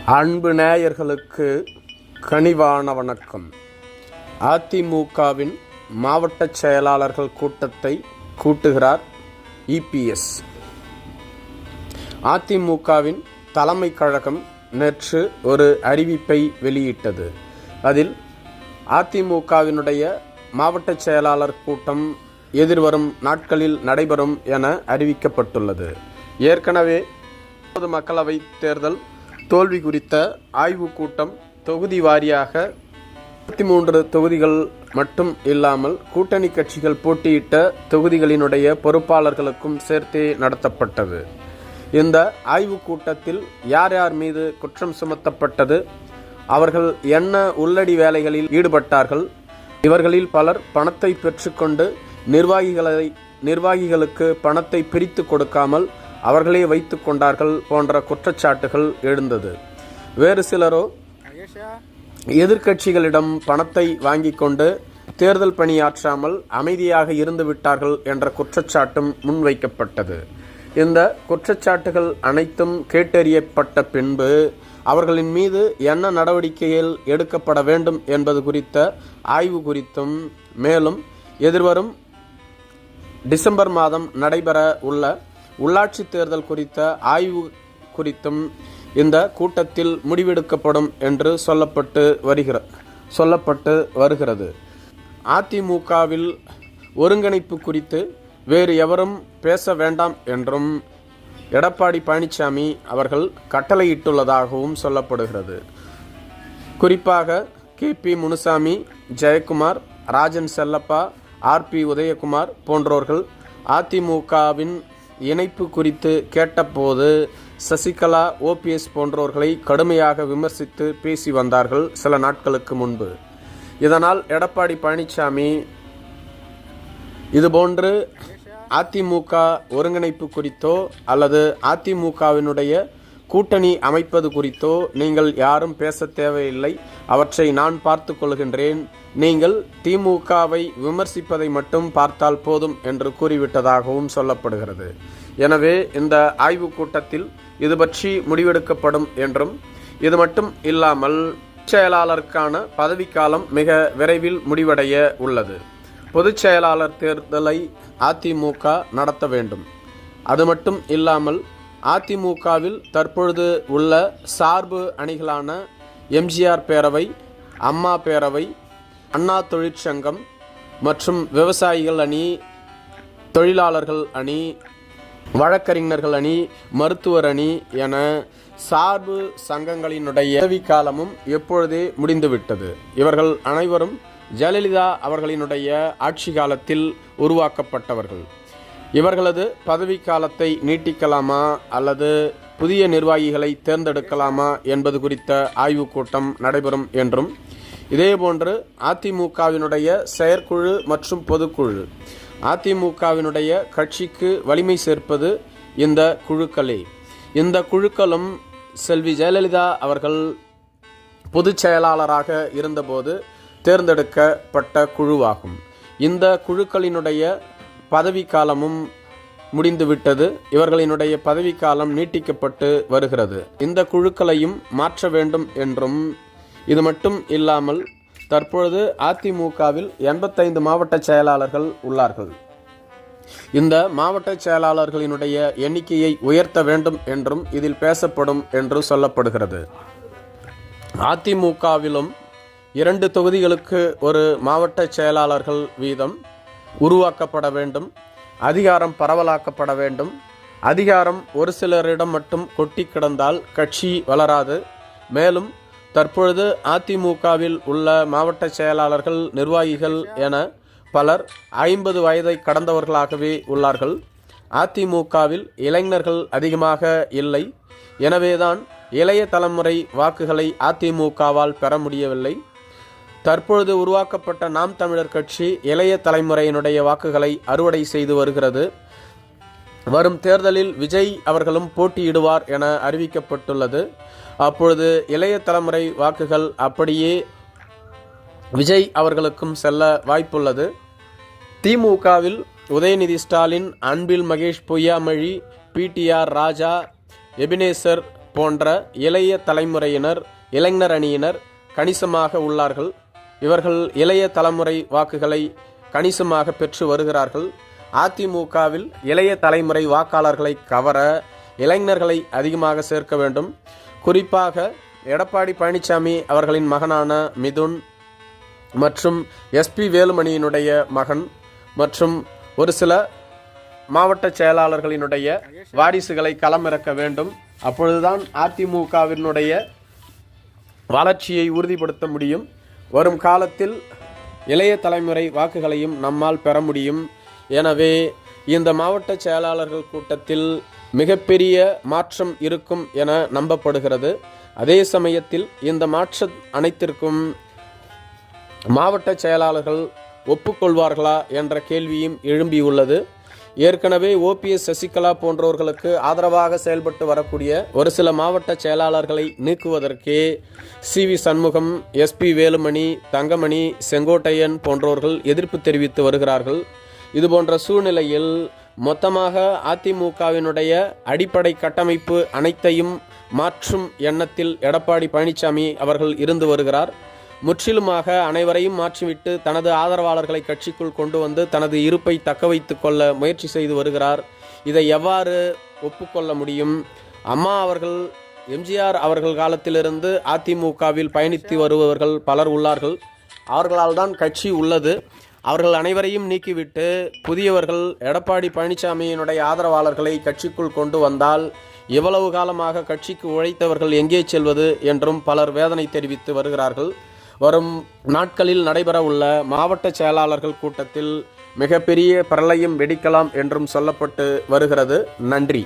அன்பு நேயர்களுக்கு கனிவான வணக்கம். அதிமுகவின் மாவட்ட செயலாளர்கள் கூட்டத்தை கூட்டுகிறார் இபிஎஸ் அதிமுகவின் தலைமை கழகம் நேற்று ஒரு அறிவிப்பை வெளியிட்டது. அதில் அதிமுகவினுடைய மாவட்ட செயலாளர் கூட்டம் எதிர்வரும் நாட்களில் நடைபெறும் என அறிவிக்கப்பட்டுள்ளது. ஏற்கனவே பொது மக்களவை தேர்தல் தோல்வி குறித்த ஆய்வுக் கூட்டம் தொகுதி வாரியாக இருபத்தி மூன்று தொகுதிகள் மட்டும் இல்லாமல் கூட்டணி கட்சிகள் போட்டியிட்ட தொகுதிகளினுடைய பொறுப்பாளர்களுக்கும் சேர்த்தே நடத்தப்பட்டது. இந்த ஆய்வுக் கூட்டத்தில் யார் யார் மீது குற்றம் சுமத்தப்பட்டது அவர்கள் என்ன உள்ளடி வேலைகளில் ஈடுபட்டார்கள் இவர்களில் பலர் பணத்தை பெற்றுக்கொண்டு நிர்வாகிகளை நிர்வாகிகளுக்கு பணத்தை பிரித்து கொடுக்காமல் அவர்களே வைத்து கொண்டார்கள் போன்ற குற்றச்சாட்டுகள் எழுந்தது. வேறு சிலரோ எதிர்க்கட்சிகளிடம் பணத்தை வாங்கி கொண்டு தேர்தல் பணியாற்றாமல் அமைதியாக இருந்து விட்டார்கள் என்ற குற்றச்சாட்டும் முன்வைக்கப்பட்டது. இந்த குற்றச்சாட்டுகள் அனைத்தும் கேட்டறியப்பட்ட பின்பு அவர்களின் மீது என்ன நடவடிக்கைகள் எடுக்கப்பட வேண்டும் என்பது குறித்த ஆய்வு குறித்தும் மேலும் எதிர்வரும் டிசம்பர் மாதம் நடைபெற உள்ள உள்ளாட்சி தேர்தல் குறித்த ஆய்வு குறித்தும் இந்த கூட்டத்தில் முடிவெடுக்கப்படும் என்று சொல்லப்பட்டு வருகிற சொல்லப்பட்டு வருகிறது. அதிமுகவில் ஒருங்கிணைப்பு குறித்து வேறு எவரும் பேச வேண்டாம் என்றும் எடப்பாடி பழனிசாமி அவர்கள் கட்டளையிட்டுள்ளதாகவும் சொல்லப்படுகிறது. குறிப்பாக K. P. Munusamy Jayakumar Rajan Chellappa R. B. Udhayakumar போன்றோர்கள் அதிமுகவின் இணைப்பு குறித்து கேட்டபோது சசிகலா ஓபிஎஸ் போன்றோர்களை கடுமையாக விமர்சித்து பேசி வந்தார்கள் சில நாட்களுக்கு முன்பு. இதனால் எடப்பாடி பழனிசாமி இதுபோன்று அதிமுக ஒருங்கிணைப்பு குறித்தோ அல்லது அதிமுகவினுடைய கூட்டணி அமைப்பது குறித்தோ நீங்கள் யாரும் பேச தேவையில்லை. அவற்றை நான் பார்த்து கொள்கின்றேன். நீங்கள் திமுகவை விமர்சிப்பதை மட்டும் பார்த்தால் போதும் என்று கூறிவிட்டதாகவும் சொல்லப்படுகிறது. எனவே இந்த ஆய்வுக் கூட்டத்தில் இது பற்றி முடிவெடுக்கப்படும் என்றும் இது மட்டும் இல்லாமல் செயலாளருக்கான பதவிக்காலம் மிக விரைவில் முடிவடைய உள்ளது. பொதுச் செயலாளர் தேர்தலை அதிமுக நடத்த வேண்டும். அது மட்டும் இல்லாமல் அதிமுகவில் தற்பொழுது உள்ள சார்பு அணிகளான எம்ஜிஆர் பேரவை அம்மா பேரவை அண்ணா தொழிற்சங்கம் மற்றும் விவசாயிகள் அணி தொழிலாளர்கள் அணி வழக்கறிஞர்கள் அணி மருத்துவர் அணி என சார்பு சங்கங்களினுடைய பதவிக்காலமும் எப்பொழுதே முடிந்துவிட்டது. இவர்கள் அனைவரும் ஜெயலலிதா அவர்களினுடைய ஆட்சி காலத்தில் உருவாக்கப்பட்டவர்கள். இவர்களது பதவிக்காலத்தை நீட்டிக்கலாமா அல்லது புதிய நிர்வாகிகளை தேர்ந்தெடுக்கலாமா என்பது குறித்த ஆய்வுக் கூட்டம் நடைபெறும் என்றும் இதேபோன்று அதிமுகவினுடைய செயற்குழு மற்றும் பொதுக்குழு. அதிமுகவினுடைய கட்சிக்கு வலிமை சேர்ப்பது இந்த குழுக்களே. இந்த குழுக்களும் செல்வி ஜெயலலிதா அவர்கள் பொதுச் செயலாளராக இருந்தபோது தேர்ந்தெடுக்கப்பட்ட குழுவாகும். இந்த குழுக்களினுடைய பதவிக்காலமும் முடிந்துவிட்டது. இவர்களினுடைய பதவிக்காலம் நீட்டிக்கப்பட்டு வருகிறது. இந்த குழுக்களையும் மாற்ற வேண்டும் என்றும் இது மட்டும் இல்லாமல் தற்பொழுது அதிமுகவில் எண்பத்தைந்து மாவட்ட செயலாளர்கள் உள்ளார்கள். இந்த மாவட்ட செயலாளர்களினுடைய எண்ணிக்கையை உயர்த்த வேண்டும் என்றும் இதில் பேசப்படும் என்று சொல்லப்படுகிறது. அதிமுகவிலும் இரண்டு தொகுதிகளுக்கு ஒரு மாவட்ட செயலாளர்கள் வீதம் உருவாக்கப்பட வேண்டும் அதிகாரம் பரவலாக்கப்பட வேண்டும். அதிகாரம் ஒரு சிலரிடம் மட்டும் கொட்டி கிடந்தால் கட்சி வளராது. மேலும் தற்பொழுது அதிமுகவில் உள்ள மாவட்ட செயலாளர்கள் நிர்வாகிகள் என பலர் ஐம்பது வயதை கடந்தவர்களாகவே உள்ளார்கள். அதிமுகவில் இளைஞர்கள் அதிகமாக இல்லை. எனவேதான் இளைய தலைமுறை வாக்குகளை அதிமுகவால் பெற முடியவில்லை. தற்பொழுது உருவாக்கப்பட்ட நாம் தமிழர் கட்சி இளைய தலைமுறையினுடைய வாக்குகளை அறுவடை செய்து வருகிறது. வரும் தேர்தலில் விஜய் அவர்களும் போட்டியிடுவார் என அறிவிக்கப்பட்டுள்ளது. அப்பொழுது இளைய தலைமுறை வாக்குகள் அப்படியே விஜய் அவர்களுக்கும் செல்ல வாய்ப்புள்ளது. திமுகவில் உதயநிதி ஸ்டாலின் அன்பில் மகேஷ் பொய்யாமொழி பிடிஆர் ராஜா எபினேசர் போன்ற இளைய தலைமுறையினர் இளைஞர் அணியினர் கணிசமாக உள்ளார்கள். இவர்கள் இளைய தலைமுறை வாக்குகளை கணிசமாக பெற்று வருகிறார்கள். அதிமுகவில் இளைய தலைமுறை வாக்காளர்களை கவர இளைஞர்களை அதிகமாக சேர்க்க வேண்டும். குறிப்பாக எடப்பாடி பழனிசாமி அவர்களின் மகனான மிதுன் மற்றும் எஸ்பி வேலுமணியினுடைய மகன் மற்றும் ஒரு சில மாவட்ட செயலாளர்களினுடைய வாரிசுகளை களமிறக்க வேண்டும். அப்பொழுதுதான் அதிமுகவினுடைய வளர்ச்சியை உறுதிப்படுத்த முடியும். வரும் காலத்தில் இளைய தலைமுறை வாக்குகளையும் நம்மால் பெற முடியும். எனவே இந்த மாவட்ட செயலாளர்கள் கூட்டத்தில் மிகப்பெரிய மாற்றம் இருக்கும் என நம்பப்படுகிறது. அதே சமயத்தில் இந்த மாற்ற அனைத்திற்கும் மாவட்ட செயலாளர்கள் ஒப்புக்கொள்வார்களா என்ற கேள்வியும் எழும்பியுள்ளது. ஏற்கனவே ஓபிஎஸ் சசிகலா போன்றவர்களுக்கு ஆதரவாக செயல்பட்டு வரக்கூடிய ஒரு சில மாவட்ட செயலாளர்களை நீக்குவதற்கே C V Shanmugam SP Velumani Thangamani Sengottaiyan போன்றவர்கள் எதிர்ப்பு தெரிவித்து வருகிறார்கள். இதுபோன்ற சூழ்நிலையில் மொத்தமாக அதிமுகவினுடைய அடிப்படை கட்டமைப்பு அனைத்தையும் மாற்றும் எண்ணத்தில் எடப்பாடி பழனிசாமி அவர்கள் இருந்து வருகிறார். முற்றிலுமாக அனைவரையும் மாற்றிவிட்டு தனது ஆதரவாளர்களை கட்சிக்குள் கொண்டு வந்து தனது இருப்பை தக்க வைத்து கொள்ள முயற்சி செய்து வருகிறார். இதை எவ்வாறு ஒப்புக்கொள்ள முடியும்? அம்மா அவர்கள் எம்ஜிஆர் அவர்கள் காலத்திலிருந்து அதிமுகவில் பயணித்து வருபவர்கள் பலர் உள்ளார்கள். அவர்களால் தான் கட்சி உள்ளது. அவர்கள் அனைவரையும் நீக்கிவிட்டு புதியவர்கள் எடப்பாடி பழனிசாமியினுடைய ஆதரவாளர்களை கட்சிக்குள் கொண்டு வந்தால் இவ்வளவு காலமாக கட்சிக்கு உழைத்தவர்கள் எங்கே செல்வது என்றும் பலர் வேதனை தெரிவித்து வருகிறார்கள். வரும் நாட்களில் நடைபெற உள்ள மாவட்ட செயலாளர்கள் கூட்டத்தில் மிகப்பெரிய பிரளயம் வெடிக்கலாம் என்றும் சொல்லப்பட்டு வருகிறது. நன்றி.